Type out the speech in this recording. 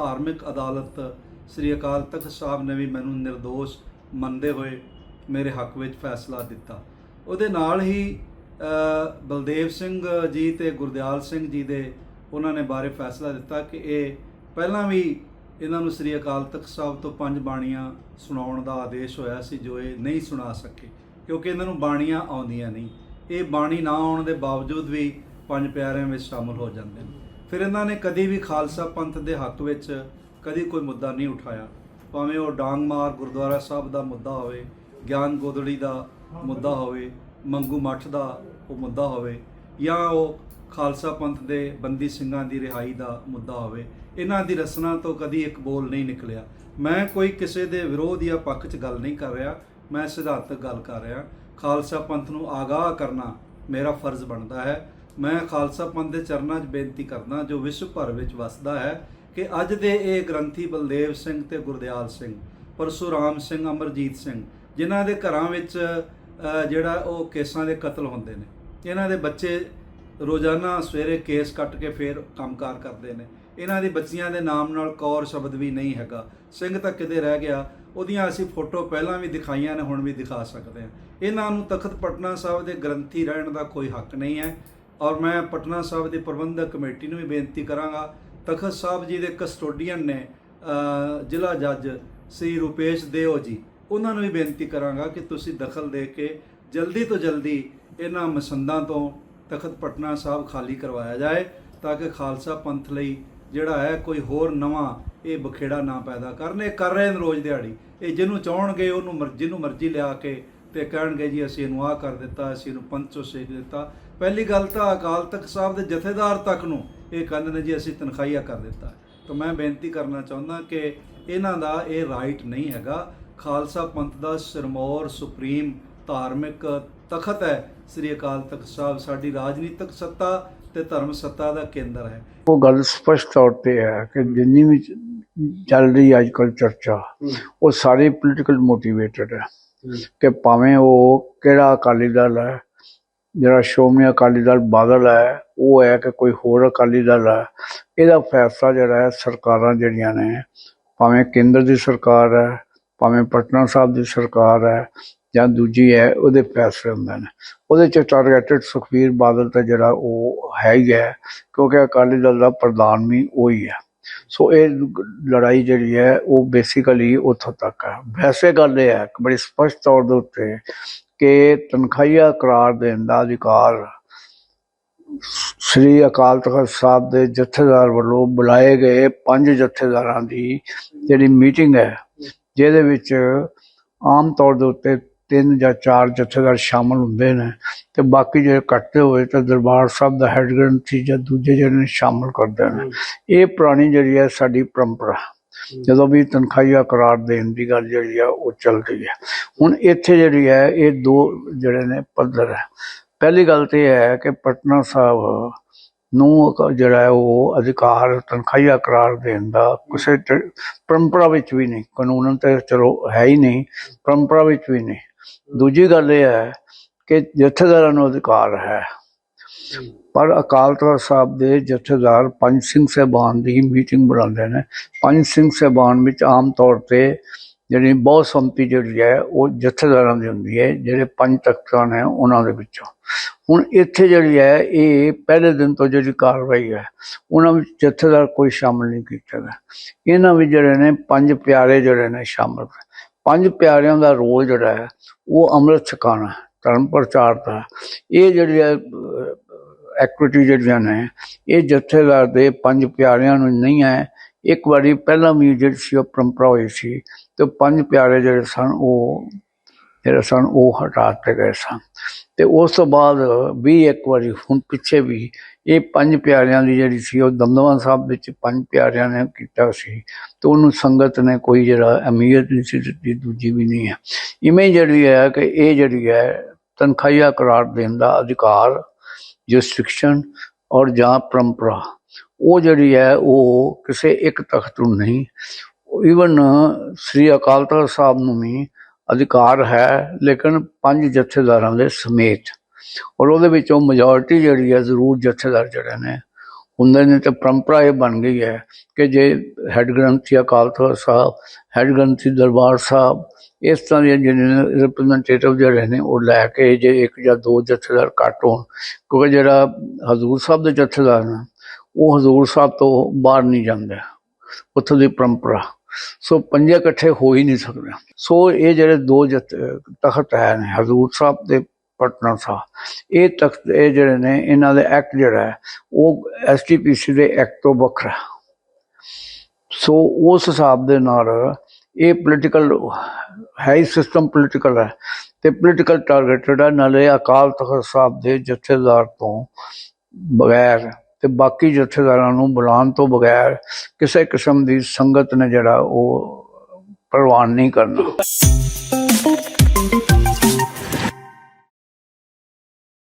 ਧਾਰਮਿਕ ਅਦਾਲਤ ਸ੍ਰੀ ਅਕਾਲ ਤਖਤ ਸਾਹਿਬ ਨੇ ਵੀ ਮੈਨੂੰ નિર્ਦੋਸ਼ ਮੰਨਦੇ ਹੋਏ ਮੇਰੇ ਹੱਕ ਵਿੱਚ ਫੈਸਲਾ ਦਿੱਤਾ। ਉਹਦੇ ਨਾਲ ਹੀ ਬਲਦੇਵ ਸਿੰਘ ਜੀ ਤੇ ਗੁਰਦਿਆਲ ਸਿੰਘ ਜੀ ਦੇ ਉਹਨਾਂ ਨੇ ਬਾਰੇ ਫੈਸਲਾ ਦਿੱਤਾ ਕਿ ਇਹ ਪਹਿਲਾਂ ਵੀ ਇਹਨਾਂ ਨੂੰ ਸ੍ਰੀ ਅਕਾਲ ਤਖਤ ਸਾਹਿਬ ਤੋਂ ਪੰਜ ਬਾਣੀਆਂ ਸੁਣਾਉਣ ਦਾ ਆਦੇਸ਼ ਹੋਇਆ ਸੀ ਜੋ ਇਹ ਨਹੀਂ ਸੁਣਾ ਸਕੇ, ਕਿਉਂਕਿ ਇਹਨਾਂ ਨੂੰ ਬਾਣੀਆਂ ਆਉਂਦੀਆਂ ਨਹੀਂ। ਇਹ ਬਾਣੀ ਨਾ ਆਉਣ ਦੇ ਬਾਵਜੂਦ ਵੀ ਪੰਜ ਪਿਆਰਿਆਂ ਵਿੱਚ ਸ਼ਾਮਲ ਹੋ ਜਾਂਦੇ ਨੇ। ਫਿਰ ਇਹਨਾਂ ਨੇ ਕਦੀ ਵੀ ਖਾਲਸਾ ਪੰਥ ਦੇ ਹੱਕ ਵਿੱਚ ਕਦੀ ਕੋਈ ਮੁੱਦਾ ਨਹੀਂ ਉਠਾਇਆ। ਭਾਵੇਂ ਉਹ ਡਾਂਗਮਾਰ ਗੁਰਦੁਆਰਾ ਸਾਹਿਬ ਦਾ ਮੁੱਦਾ ਹੋਵੇ, ਗਿਆਨ ਗੋਦੜੀ ਦਾ ਮੁੱਦਾ ਹੋਵੇ, ਮੰਗੂ ਮੱਠ ਦਾ ਉਹ ਮੁੱਦਾ ਹੋਵੇ, ਜਾਂ ਉਹ ਖਾਲਸਾ ਪੰਥ ਦੇ ਬੰਦੀ ਸਿੰਘਾਂ ਦੀ ਰਿਹਾਈ ਦਾ ਮੁੱਦਾ ਹੋਵੇ, ਇਹਨਾਂ ਦੀ ਰਸਨਾ ਤੋਂ ਕਦੀ ਇੱਕ ਬੋਲ ਨਹੀਂ ਨਿਕਲਿਆ। ਮੈਂ ਕੋਈ ਕਿਸੇ ਦੇ ਵਿਰੋਧ ਜਾਂ ਪੱਖ 'ਚ ਗੱਲ ਨਹੀਂ ਕਰ ਰਿਹਾ, ਮੈਂ ਸਿਧਾਂਤਕ ਗੱਲ ਕਰ ਰਿਹਾ। ਖਾਲਸਾ ਪੰਥ ਨੂੰ ਆਗਾਹ ਕਰਨਾ ਮੇਰਾ ਫਰਜ਼ ਬਣਦਾ ਹੈ। ਮੈਂ ਖਾਲਸਾ ਪੰਥ ਦੇ ਚਰਨਾਂ 'ਚ ਬੇਨਤੀ ਕਰਦਾ, ਜੋ ਵਿਸ਼ਵ ਭਰ ਵਿੱਚ ਵਸਦਾ ਹੈ, ਕਿ ਅੱਜ ਦੇ ਇਹ ਗ੍ਰੰਥੀ ਬਲਦੇਵ ਸਿੰਘ ਤੇ ਗੁਰਦਿਆਲ ਸਿੰਘ, ਪਰਸ਼ੁਰਾਮ ਸਿੰਘ, ਅਮਰਜੀਤ ਸਿੰਘ, ਜਿਨ੍ਹਾਂ ਦੇ ਘਰਾਂ ਵਿੱਚ ਜਿਹੜਾ ਉਹ ਕੇਸਾਂ ਦੇ ਕਤਲ ਹੁੰਦੇ ਨੇ, ਇਹਨਾਂ ਦੇ ਬੱਚੇ ਰੋਜ਼ਾਨਾ ਸਵੇਰੇ ਕੇਸ ਕੱਟ ਕੇ ਫੇਰ ਕੰਮਕਾਰ ਕਰਦੇ ਨੇ, ਇਹਨਾਂ ਦੀ ਬੱਚੀਆਂ ਦੇ ਨਾਮ ਨਾਲ ਕੌਰ ਸ਼ਬਦ ਵੀ ਨਹੀਂ ਹੈਗਾ, ਸਿੰਘ ਤਾਂ ਕਿਤੇ ਰਹਿ ਗਿਆ, ਉਹਦੀਆਂ ਅਸੀਂ ਫੋਟੋ ਪਹਿਲਾਂ ਵੀ ਦਿਖਾਈਆਂ ਨੇ, ਹੁਣ ਵੀ ਦਿਖਾ ਸਕਦੇ ਹਾਂ, ਇਹਨਾਂ ਨੂੰ ਤਖਤ ਪਟਨਾ ਸਾਹਿਬ ਦੇ ਗ੍ਰੰਥੀ ਰਹਿਣ ਦਾ ਕੋਈ ਹੱਕ ਨਹੀਂ ਹੈ ਔਰ ਮੈਂ ਪਟਨਾ ਸਾਹਿਬ ਦੀ ਪ੍ਰਬੰਧਕ ਕਮੇਟੀ ਨੂੰ ਵੀ ਬੇਨਤੀ ਕਰਾਂਗਾ, ਤਖਤ ਸਾਹਿਬ ਜੀ ਦੇ ਕਸਟੋਡੀਅਨ ਨੇ ਜ਼ਿਲ੍ਹਾ ਜੱਜ ਸ੍ਰੀ ਰੂਪੇਸ਼ ਦੇਓ ਜੀ, ਉਹਨਾਂ ਨੂੰ ਵੀ ਬੇਨਤੀ ਕਰਾਂਗਾ ਕਿ ਤੁਸੀਂ ਦਖਲ ਦੇ ਕੇ ਜਲਦੀ ਤੋਂ ਜਲਦੀ ਇਹਨਾਂ ਮਸੰਦਾਂ ਤੋਂ ਤਖਤ ਪਟਨਾ ਸਾਹਿਬ ਖਾਲੀ ਕਰਵਾਇਆ ਜਾਏ, ਤਾਂ ਕਿ ਖਾਲਸਾ ਪੰਥ ਲਈ ਜਿਹੜਾ ਹੈ ਕੋਈ ਹੋਰ ਨਵਾਂ ਇਹ ਬਖੇੜਾ ਨਾ ਪੈਦਾ ਕਰਨ। ਇਹ ਕਰ ਰਹੇ ਨੇ ਰੋਜ਼ ਦਿਹਾੜੀ। ਇਹ ਜਿਹਨੂੰ ਚਾਹਣਗੇ, ਉਹਨੂੰ ਮਰਜ਼ੀ ਨੂੰ ਮਰਜ਼ੀ ਲਿਆ ਕੇ ਤੇ ਕਹਿਣਗੇ ਜੀ ਅਸੀਂ ਇਹਨੂੰ ਆਹ ਕਰ ਦਿੱਤਾ ਅਸੀਂ ਇਹਨੂੰ ਪੰਚੋ ਸੇਕ ਦਿੱਤਾ। ਪਹਿਲੀ ਗੱਲ ਤਾਂ ਅਕਾਲ ਤਖਤ ਸਾਹਿਬ ਦੇ ਜਥੇਦਾਰ ਤੱਕ ਨੂੰ ਇਹ ਕਹਿੰਦੇ ਨੇ ਜੀ ਅਸੀਂ ਤਨਖਾਹੀਆ ਕਰ ਦਿੱਤਾ। ਤਾਂ ਮੈਂ ਬੇਨਤੀ ਕਰਨਾ ਚਾਹੁੰਦਾ ਕਿ ਇਹਨਾਂ ਦਾ ਇਹ ਰਾਈਟ ਨਹੀਂ ਹੈਗਾ। ਖਾਲਸਾ ਪੰਥ ਦਾ ਸਿਰਮੌਰ ਸੁਪਰੀਮ ਧਾਰਮਿਕ ਤਖਤ ਹੈ। ਸ੍ਰੀ ਅਕਾਲ ਤਖਤ ਸਾਹਿਬ ਸਾਡੀ ਰਾਜਨੀਤਿਕ ਸੱਤਾ ਤੇ ਧਰਮ ਸੱਤਾ ਦਾ ਕੇਂਦਰ ਹੈ। ਉਹ ਗੱਲ ਸਪਸ਼ਟ ਤੌਰ ਤੇ ਹੈ ਕਿ ਜਿੰਨੀ ਵੀ ਚੱਲ ਰਹੀ ਅੱਜ ਕੱਲ੍ਹ ਚਰਚਾ ਉਹ ਸਾਰੀ ਪੋਲੀਟੀਕਲ ਮੋਟੀਵੇਟਡ ਹੈ। ਕਿ ਭਾਵੇਂ ਉਹ ਕਿਹੜਾ ਅਕਾਲੀ ਦਲ ਹੈ, ਜਿਹੜਾ ਸ਼੍ਰੋਮਣੀ ਅਕਾਲੀ ਦਲ ਬਾਦਲ ਹੈ, ਉਹ ਹੈ ਕਿ ਕੋਈ ਹੋਰ ਅਕਾਲੀ ਦਲ ਹੈ, ਇਹਦਾ ਫੈਸਲਾ ਜਿਹੜਾ ਹੈ ਸਰਕਾਰਾਂ ਜਿਹੜੀਆਂ ਨੇ, ਭਾਵੇਂ ਕੇਂਦਰ ਦੀ ਸਰਕਾਰ ਹੈ, ਭਾਵੇਂ ਪਟਨਾ ਸਾਹਿਬ ਦੀ ਸਰਕਾਰ ਹੈ, ਜਾਂ ਦੂਜੀ ਹੈ, ਉਹਦੇ ਫੈਸਲੇ ਹੁੰਦੇ ਨੇ। ਉਹਦੇ ਚ ਟਾਰਗੇਟਡ ਸੁਖਬੀਰ ਬਾਦਲ ਤਾਂ ਜਿਹੜਾ ਉਹ ਹੈ ਹੀ ਹੈ, ਕਿਉਂਕਿ ਅਕਾਲੀ ਦਲ ਦਾ ਪ੍ਰਧਾਨ ਵੀ ਉਹੀ ਹੈ। ਸੋ ਇਹ ਲੜਾਈ ਜਿਹੜੀ ਹੈ, ਉਹ ਬੇਸਿਕਲੀ ਉੱਥੋਂ ਤੱਕ ਹੈ। ਵੈਸੇ ਗੱਲ ਇਹ ਹੈ ਕਿ ਬੜੀ ਸਪਸ਼ਟ ਤੌਰ ਦੇ ਉੱਤੇ ਕਿ ਤਨਖਾਹੀਆ ਕਰਾਰ ਦੇਣ ਦਾ ਅਧਿਕਾਰ ਸ੍ਰੀ ਅਕਾਲ ਤਖਤ ਸਾਹਿਬ ਦੇ ਜਥੇਦਾਰ ਵੱਲੋਂ ਬੁਲਾਏ ਗਏ ਪੰਜ ਜਥੇਦਾਰਾਂ ਦੀ ਜਿਹੜੀ ਮੀਟਿੰਗ ਹੈ, ਜਿਹਦੇ ਵਿੱਚ ਆਮ ਤੌਰ ਦੇ ਉੱਤੇ ਤਿੰਨ ਜਾਂ ਚਾਰ ਜਥੇਦਾਰ ਸ਼ਾਮਲ ਹੁੰਦੇ ਨੇ ਤੇ ਬਾਕੀ ਜਿਹੜੇ ਕੱਟਦੇ ਹੋਏ ਤਾਂ ਦਰਬਾਰ ਸਾਹਿਬ ਦਾ ਹੈਡ ਗ੍ਰੰਥੀ ਜਾਂ ਦੂਜੇ ਜਿਹੜੇ ਨੇ ਸ਼ਾਮਲ ਕਰਦੇ ਨੇ। ਇਹ ਪੁਰਾਣੀ ਜਿਹੜੀ ਹੈ ਸਾਡੀ ਪਰੰਪਰਾ। ਜਦੋਂ ਵੀ ਤਨਖਾਹੀਆ ਕਰਾਰ ਦੇਣ ਦੀ ਗੱਲ ਜਿਹੜੀ ਆ ਉਹ ਚੱਲਦੀ ਹੈ। ਹੁਣ ਇੱਥੇ ਜਿਹੜੀ ਹੈ ਇਹ ਦੋ ਜਿਹੜੇ ਨੇ ਪੱਧਰ ਹੈ। ਪਹਿਲੀ ਗੱਲ ਤੇ ਇਹ ਹੈ ਕਿ ਪਟਨਾ ਸਾਹਿਬ ਨੂੰ ਜਿਹੜਾ ਹੈ ਉਹ ਅਧਿਕਾਰ ਤਨਖਾਹੀਆ ਕਰਾਰ ਦੇਣ ਦਾ ਕਿਸੇ ਪਰੰਪਰਾ ਵਿੱਚ ਵੀ ਨਹੀਂ। ਕਾਨੂੰਨ ਤੇ ਚਲੋ ਹੈ ਹੀ ਨਹੀਂ। ਪਰੰਪਰਾ ਵਿੱਚ ਵੀ ਨਹੀਂ। ਦੂਜੀ ਗੱਲ ਇਹ ਹੈ ਕਿ ਜਥੇਦਾਰਾਂ ਨੂੰ ਅਧਿਕਾਰ ਹੈ। ਪਰ ਅਕਾਲ ਤਖਤ ਸਾਹਿਬ ਦੇ ਜਥੇਦਾਰ ਪੰਜ ਸਿੰਘ ਸਾਹਿਬਾਨ ਦੀ ਮੀਟਿੰਗ ਬੁਲਾਉਂਦੇ ਨੇ। ਪੰਜ ਸਿੰਘ ਸਾਹਿਬਾਨ ਵਿੱਚ ਆਮ ਤੌਰ ਤੇ ਜਿਹੜੀ ਬਹੁਤ ਸੰਮਤੀ ਜਿਹੜੀ ਹੈ ਉਹ ਜਥੇਦਾਰਾਂ ਦੀ ਹੁੰਦੀ ਹੈ ਜਿਹੜੇ ਪੰਜ ਤਖਤਾਂ ਨੇ ਉਹਨਾਂ ਦੇ ਵਿੱਚੋਂ। ਹੁਣ ਇੱਥੇ ਜਿਹੜੀ ਹੈ ਇਹ ਪਹਿਲੇ ਦਿਨ ਤੋਂ ਜਿਹੜੀ ਕਾਰਵਾਈ ਹੈ ਉਹਨਾਂ ਵਿੱਚ ਜਥੇਦਾਰ ਕੋਈ ਸ਼ਾਮਲ ਨਹੀਂ ਕੀਤਾ ਗਿਆ ਇਹਨਾਂ ਵਿੱਚ ਜਿਹੜੇ ਨੇ ਪੰਜ ਪਿਆਰੇ ਜਿਹੜੇ ਨੇ ਸ਼ਾਮਲ। ਪੰਜ ਪਿਆਰਿਆਂ ਦਾ ਰੋਲ ਜਿਹੜਾ ਹੈ, ਉਹ ਅੰਮ੍ਰਿਤ ਛਕਾਉਣਾ ਧਰਮ ਪ੍ਰਚਾਰ ਦਾ ਇਹ ਜਿਹੜੀ ਐਕਟੀਵਿਟੀ ਜਿਹੜੀਆਂ ਨੇ, ਇਹ ਜਥੇਦਾਰ ਦੇ ਪੰਜ ਪਿਆਰਿਆਂ ਨੂੰ ਨਹੀਂ ਹੈ। ਇੱਕ ਵਾਰੀ ਪਹਿਲਾਂ ਵੀ ਜਿਹੜੀ ਸੀ, ਉਹ ਪਰੰਪਰਾ ਹੋਈ ਸੀ, ਤੇ ਪੰਜ ਪਿਆਰੇ ਜਿਹੜੇ ਸਨ, ਉਹ, ਜਿਹੜੇ ਸਨ, ਉਹ ਹਟਾ ਦਿੱਤੇ ਗਏ ਸਨ। ਤੇ ਉਸ ਤੋਂ ਬਾਅਦ ਵੀ ਇੱਕ ਵਾਰੀ ਹੁਣ ਪਿੱਛੇ ਵੀ ਇਹ ਪੰਜ ਪਿਆਰਿਆਂ ਦੀ ਜਿਹੜੀ ਸੀ, ਉਹ ਦਮਦਮਾ ਸਾਹਿਬ ਵਿੱਚ ਪੰਜ ਪਿਆਰਿਆਂ ਨੇ ਕੀਤਾ ਸੀ ਤੇ ਉਹਨੂੰ ਸੰਗਤ ਨੇ ਕੋਈ ਜਿਹੜਾ ਅਮੀਅਤ ਨਹੀਂ ਸੀ ਦਿੱਤੀ, ਦੂਜੀ ਵੀ ਨਹੀਂ ਹੈ। ਇਵੇਂ ਜਿਹੜੀ ਹੈ ਕਿ ਇਹ ਜਿਹੜੀ ਹੈ, ਤਨਖਾਹੀਆ ਕਰਾਰ ਦੇਣ ਦਾ ਅਧਿਕਾਰ ਜੁਰਿਸਡਿਕਸ਼ਨ ਔਰ ਜਾਂ ਪਰੰਪਰਾ, ਉਹ ਜਿਹੜੀ ਹੈ, ਉਹ ਕਿਸੇ ਇੱਕ ਤਖਤ ਨੂੰ ਨਹੀਂ ਈਵਨ ਸ੍ਰੀ ਅਕਾਲ ਤਖਤ ਸਾਹਿਬ ਨੂੰ ਵੀ ਅਧਿਕਾਰ ਹੈ, ਲੇਕਿਨ ਪੰਜ ਜਥੇਦਾਰਾਂ ਦੇ ਸਮੇਤ। ਔਰ ਉਹਦੇ ਵਿੱਚੋਂ ਮੈਜੋਰਿਟੀ ਜਿਹੜੀ ਹੈ, ਜ਼ਰੂਰ ਜਥੇਦਾਰ ਜਿਹੜੇ ਨੇ, ਹੁੰਦੇ ਨੇ ਤੇ ਪਰੰਪਰਾ ਇਹ ਬਣ ਗਈ ਹੈ ਕਿ ਜੇ ਹੈੱਡ ਗ੍ਰੰਥੀ ਅਕਾਲ ਤਖਤ ਸਾਹਿਬ, ਹੈੱਡ ਗ੍ਰੰਥੀ ਦਰਬਾਰ ਸਾਹਿਬ, ਇਸ ਤਰ੍ਹਾਂ ਦੇ ਜਿਹੜੇ ਰਿਪਰੈਜ਼ੈਂਟੇਟਿਵ ਜਿਹੜੇ ਨੇ, ਉਹ ਲੈ ਕੇ ਜੇ ਇੱਕ ਜਾਂ ਦੋ ਜਥੇਦਾਰ ਘੱਟ ਹੋਣ, ਕਿਉਂਕਿ ਜਿਹੜਾ ਹਜ਼ੂਰ ਸਾਹਿਬ ਦੇ ਜਥੇਦਾਰ ਨੇ, ਉਹ ਹਜ਼ੂਰ ਸਾਹਿਬ ਤੋਂ ਬਾਹਰ ਨਹੀਂ ਜਾਂਦੇ, ਉੱਥੋਂ ਦੀ ਪਰੰਪਰਾ। ਸੋ ਪੰਜੇ ਇਕੱਠੇ ਹੋ ਹੀ ਨਹੀਂ ਸਕਦੇ। ਸੋ ਇਹ ਜਿਹੜੇ ਦੋ ਤਖਤ ਹੈ ਨੇ ਹਜ਼ੂਰ ਸਾਹਿਬ ਤੇ ਪਟਨਾ ਸਾਹਿਬ, ਇਹ ਤਖਤ, ਇਹ ਜਿਹੜੇ ਨੇ, ਇਹਨਾਂ ਦੇ ਐਕਟ ਜਿਹੜਾ ਹੈ, ਉਹ ਐਸਟੀਪੀਸੀ ਦੇ ਐਕਟ ਤੋਂ ਵੱਖਰਾ ਸੋ ਉਸ ਹਿਸਾਬ ਦੇ ਨਾਲ ਇਹ ਪੋਲੀਟੀਕਲ ਹੈ ਹੀ ਸਿਸਟਮ ਪੋਲੀਟੀਕਲ ਹੈ ਤੇ ਪੋਲੀਟੀਕਲ ਟਾਰਗੇਟਡ ਹੈ ਨਾਲੇ ਅਕਾਲ ਤਖਤ ਸਾਹਿਬ ਦੇ ਜਥੇਦਾਰ ਤੋਂ ਬਗੈਰ ਤੇ ਬਾਕੀ ਜਥੇਦਾਰਾਂ ਨੂੰ ਬੁਲਾਉਣ ਤੋਂ ਬਗੈਰ ਕਿਸੇ ਕਿਸਮ ਦੀ ਸੰਗਤ ਨੇ ਜਿਹੜਾ ਉਹ ਪ੍ਰਵਾਨ ਨਹੀਂ ਕਰਨਾ।